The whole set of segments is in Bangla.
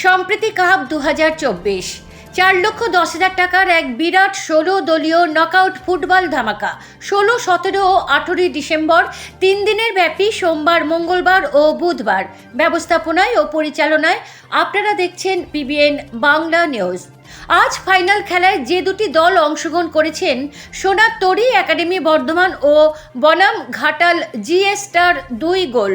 সম্প্রীতি কাপ দু চার লক্ষ দশ হাজার টাকার এক বিরাট ষোলো দলীয় নকআউট ফুটবল ধামাকা। ষোলো, সতেরো ও আঠেরোই ডিসেম্বর তিন দিনের ব্যাপী সোমবার, মঙ্গলবার ও বুধবার। ব্যবস্থাপনায় ও পরিচালনায় আপনারা দেখছেন পিবিএন বাংলা নিউজ। আজ ফাইনাল খেলায় যে দুটি দল অংশগ্রহণ করেছেন, সোনার তরি একাডেমি বর্ধমান ও বনাম ঘাটাল জিএস স্টার দুই গোল।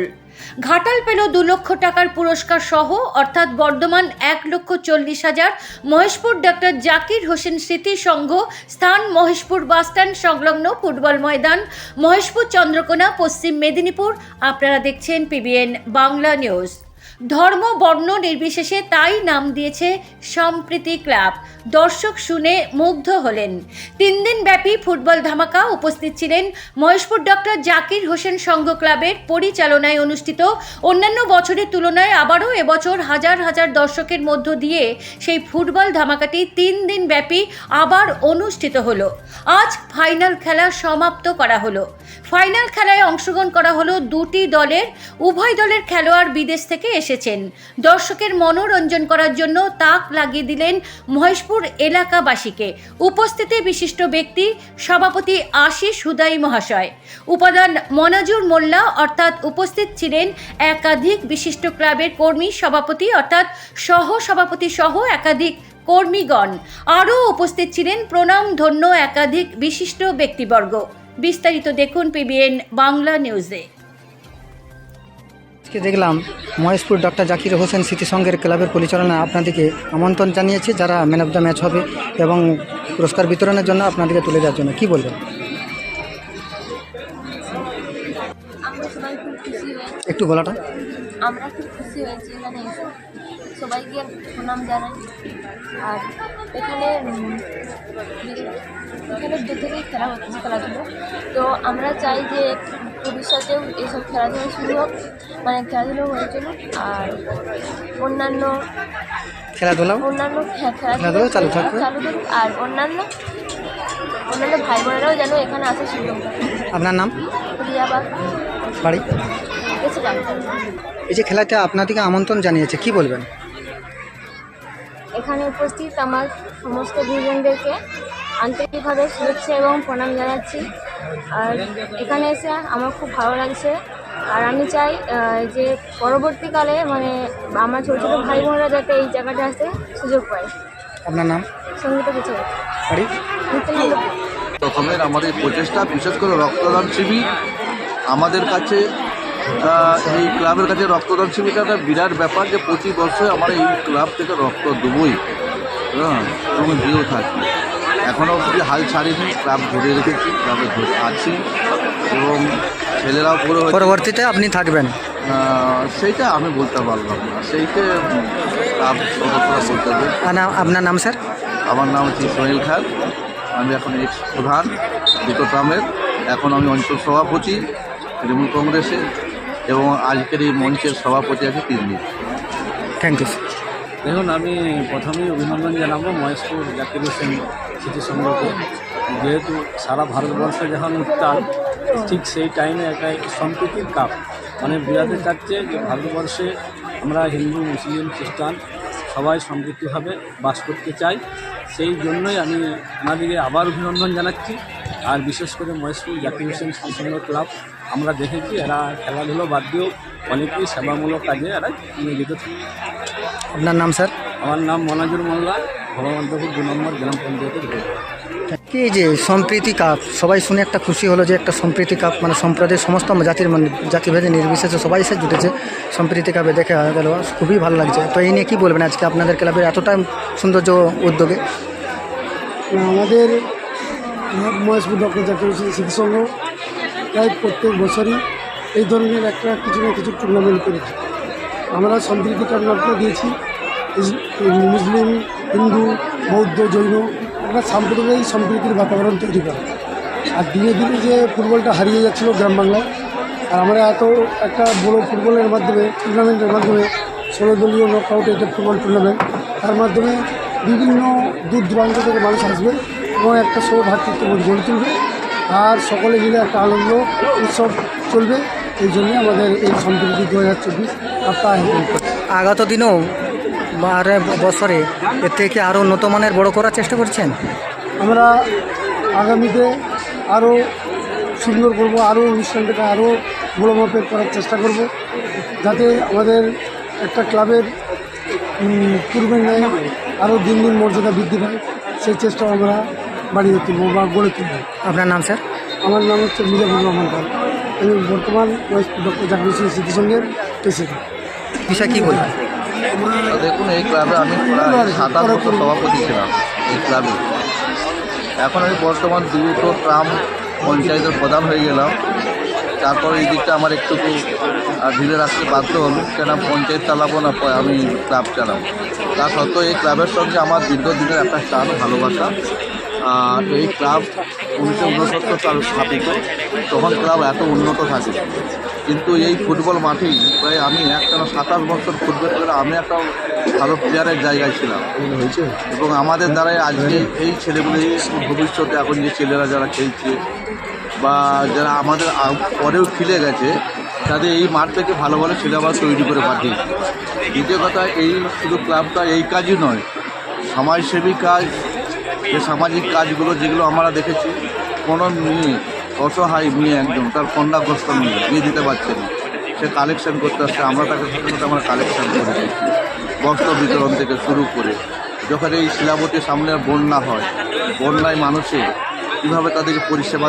ঘাটাল পেল দু লক্ষ টাকার পুরস্কার সহ, অর্থাৎ বর্ধমান এক লক্ষ চল্লিশ হাজার। মহেশপুর ডক্টর জাকির হোসেন স্মৃতি সংঘ, স্থান মহেশপুর বাসস্ট্যান্ড সংলগ্ন ফুটবল ময়দান। মহেশপুর চন্দ্রকোনা, পশ্চিম মেদিনীপুর। আপনারা দেখছেন পিবিএন বাংলা নিউজ। ধর্ম, বর্ণ নির্বিশেষে তাই নাম দিয়েছে সম্প্রীতি ক্লাব। দর্শক শুনে মুগ্ধ হলেন। তিন দিন ব্যাপী ফুটবল ধামাকা উপস্থিত ছিলেন মহেশপুর ডক্টর জাকির হোসেন সংঘ ক্লাবের পরিচালনায় অনুষ্ঠিত। অন্যান্য বছরের তুলনায় আবারও এবছর হাজার হাজার দর্শকের মধ্য দিয়ে সেই ফুটবল ধামাকাটি তিন দিন ব্যাপী আবার অনুষ্ঠিত হলো। আজ ফাইনাল খেলা সমাপ্ত করা হলো। ফাইনাল খেলায় অংশগ্রহণ করা হলো দুটি দলের। উভয় দলের খেলোয়াড় বিদেশ থেকে এসেছেন। দর্শকের মনোরঞ্জন করার জন্য তাক লাগিয়ে দিলেন মহেশপুর এলাকাবাসীকে। উপস্থিতি বিশিষ্ট ব্যক্তি সভাপতি আশিস হুদাই মহাশয়। উপাদান মনাজুর মোল্লা অর্থাৎ উপস্থিত ছিলেন একাধিক বিশিষ্ট ক্লাবের কর্মী সভাপতি অর্থাৎ সহ সভাপতি সহ একাধিক কর্মীগণ। আরও উপস্থিত ছিলেন প্রণাম ধন্য একাধিক বিশিষ্ট ব্যক্তিবর্গ। বিস্তারিত দেখুন পিবিএন বাংলা নিউজে আজকে দেখলাম মহেশপুর ডক্টর জাকির হোসেন স্মৃতি সংঘের ক্লাবের পরিচালনায় আপনাদেরকে আমন্ত্রণ জানিয়েছে যারা ম্যান অফ দ্য ম্যাচ হবে এবং পুরস্কার বিতরণের জন্য আপনাদেরকে তুলে দেওয়ার জন্য। কি বলবেন? একটু বলাটা আমরা খুব খুশি হয়েছি এখানে এসে। সবাইকে প্রণাম জানাই। আর এখানে এখানে দু থেকেই খেলা হচ্ছে খেলাধুলো। তো আমরা চাই যে ভবিষ্যতেও এইসব খেলাধুলো শুরু হোক মানে খেলাধুলো হয়ে চলুক আর অন্যান্য খেলাধুলাও অন্যান্য খে- খেলাধুলো চালু থাকবে। চালু থাকুক আর অন্যান্য অন্যান্য ভাই বোনেরাও যেন এখানে আসে সুযোগ আপনার নাম? রিয়া বাড়ি? এই যে খেলাতে আপনাদেরকে আমন্ত্রণ জানিয়েছে কি বলবেন? এখানে উপস্থিত আমার সমস্ত গুরুজনদেরকে আন্তরিকভাবে শুভেচ্ছা এবং প্রণাম জানাচ্ছি। আর এখানে এসে আমার খুব ভালো লাগছে। আর আমি চাই যে পরবর্তীকালে মানে আমার ছোটো ছোটো ভাই বোনেরা যাতে এই জায়গাটা আসতে সুযোগ পায়। আপনার নাম? সংগীত রকমের আমাদের প্রচেষ্টা বিশেষ করে রক্তদান শিবির আমাদের কাছে এই ক্লাবের কাছে রক্তদান শিবিরটা একটা বিরাট ব্যাপার যে প্রতি বছর আমরা এই ক্লাব থেকে রক্ত দেবই। হ্যাঁ এবং দিয়েও থাকি এখনও অবধি হাল ছাড়িনি ক্লাব ধরে রেখেছি ক্লাবে ধরে আছি এবং ছেলেরাও পুরো পরবর্তীতে আপনি থাকবেন? সেইটা আমি বলতে পারলাম না। সেইটা ক্লাব সদস্যরা বলতে হবে আপনার নাম স্যার? আমার নাম হচ্ছে সোহেল খান। আমি এখন এক্স প্রধান বিকটরামের এখন আমি অঞ্চল সভাপতি তৃণমূল কংগ্রেসে। এবং আজকের এই মঞ্চের সভাপতি আছে তিন দিন থ্যাংক ইউ দেখুন আমি প্রথমেই অভিনন্দন জানাব মহেশপুর জাকির হোসেন স্মৃতি সংঘকে। যেহেতু সারা ভারতবর্ষে যখন উত্তাল ঠিক সেই টাইমে একটা সম্প্রীতির কাপ। মানে বোঝাতে চাচ্ছে যে ভারতবর্ষে আমরা হিন্দু মুসলিম খ্রিস্টান সবাই সম্পৃক্তভাবে বাস করতে চাই সেই জন্যই আমি ওনাদেরকে আবার অভিনন্দন জানাচ্ছি। আর বিশেষ করে মহেশপুর জাকির হোসেন সংঘ ক্লাব আমরা দেখেছি এরা খেলাধুলো বাদ দিয়েও অনেকেই সেবামূলক কাজে এরা নিয়োজিত থাকে আপনার নাম স্যার? আমার নাম মনাজুর মোল্লা ভগবন্তপুর দু নম্বর গ্রাম পঞ্চায়েতের কি যে সম্প্রীতি কাপ সবাই শুনে একটা খুশি হলো যে একটা সম্প্রীতি কাপ মানে সম্প্রদায়ের সমস্ত জাতির মানে জাতিভেদে নির্বিশেষে সবাই এসে জুটেছে সম্প্রীতি কাপে দেখে গেল খুবই ভালো লাগছে। তো এই নিয়ে কী বলবেন আজকে আপনাদের ক্লাবের এতটা সৌন্দর্য উদ্যোগে? আমাদের মহেশপুর ডক্টর হোসেন স্মৃতিসংঘ প্রায় প্রত্যেক বছরই এই ধরনের একটা কিছু না কিছু টুর্নামেন্ট করে আমরা সম্প্রীতি টুর্নামেন্টটা দিয়েছি। মুসলিম, হিন্দু, বৌদ্ধ, জৈন একটা সাম্প্রদায়িক সম্প্রীতির বাতাবরণ তৈরি করে। আর দিনে দিনে যে ফুটবলটা হারিয়ে যাচ্ছিল গ্রাম বাংলায়, আর আমরা এত একটা বড় ফুটবলের মাধ্যমে, টুর্নামেন্টের মাধ্যমে ষোলো দলীয় নকআউট এটা ফুটবল টুর্নামেন্ট তার মাধ্যমে বিভিন্ন দূর দূরান্ত থেকে মানুষ আসবে। এবং একটা সৌভাতৃত্ববোধ গড়ে তুলবে। আর সকলে মিলে একটা আনন্দ উৎসব চলবে। এই জন্যে আমাদের এই সম্প্রীতি দু হাজার চব্বিশ করে আগত দিনেও বারে বছরে এর থেকে আরও উন্নত মানের বড় করার চেষ্টা করছেন? আমরা আগামীতে আরও সুন্দর করব আরও অনুষ্ঠানটাকে আরও বড় মাপের করার চেষ্টা করব। যাতে আমাদের একটা ক্লাবের পূর্বের ন্যায় আরও দিন দিন মর্যাদা বৃদ্ধি পায়। সেই চেষ্টাও আমরা বাড়িয়ে তুলব বা গড়ে তুলব। আপনার নাম স্যার? আমার নাম হচ্ছে মিজাবুর রহমান খান আমি বর্তমান ডক্টর জাকির হোসেন স্মৃতিসংঘের প্রেসিডেন্ট। বিষয় কী বলবেন দেখুন এই ক্লাবে আমি প্রায় সাতাশ বছর সভাপতি ছিলাম এই ক্লাবে। এখন আমি বর্তমান দুটো ট্রাম পঞ্চায়েতের প্রধান হয়ে গেলাম। তারপর এই দিকটা আমার একটু ধীরে রাখতে বাধ্য হলো কেন পঞ্চায়েত চালাবো না আমি ক্লাব চালাবো। তা সত্ত্বেও এই ক্লাবের সঙ্গে আমার দীর্ঘদিনের একটা টান ভালোবাসা। এই ক্লাব উনিশশো উনসত্তর সাল স্থাপিত, তখন ক্লাব এত উন্নত থাকে। কিন্তু এই ফুটবল মাঠেই প্রায় আমি একটানা সাতাশ বছর ফুটবল খেলে আমি একটা ভালো প্লেয়ারের জায়গায় ছিলাম। এবং আমাদের দ্বারাই আজকে এই ছেলেগুলি ভবিষ্যতে এখন যে ছেলেরা যারা খেলছে বা যারা আমাদের পরেও খেলে গেছে, তাদের এই মাঠ থেকে ভালো ভালো আবার তৈরি করে পাঠিয়েছে দ্বিতীয় কথা, এই শুধু ক্লাবটা এই কাজই নয় সমাজসেবী কাজ যে সামাজিক কাজগুলো যেগুলো আমরা দেখেছি, কোনো মেয়ে অসহায় মেয়ে একদম তার কন্যাগ্রস্ত মেয়ে বিয়ে দিতে পারছে না। সে কালেকশন করতে আসছে, আমরা তাকে সাথে আমরা কালেকশন করেছি বস্ত্র বিতরণ থেকে শুরু করে, যখন এই শিলাবতীর সামনে বন্যা হয়, বন্যায় মানুষের কীভাবে তাদেরকে পরিষেবা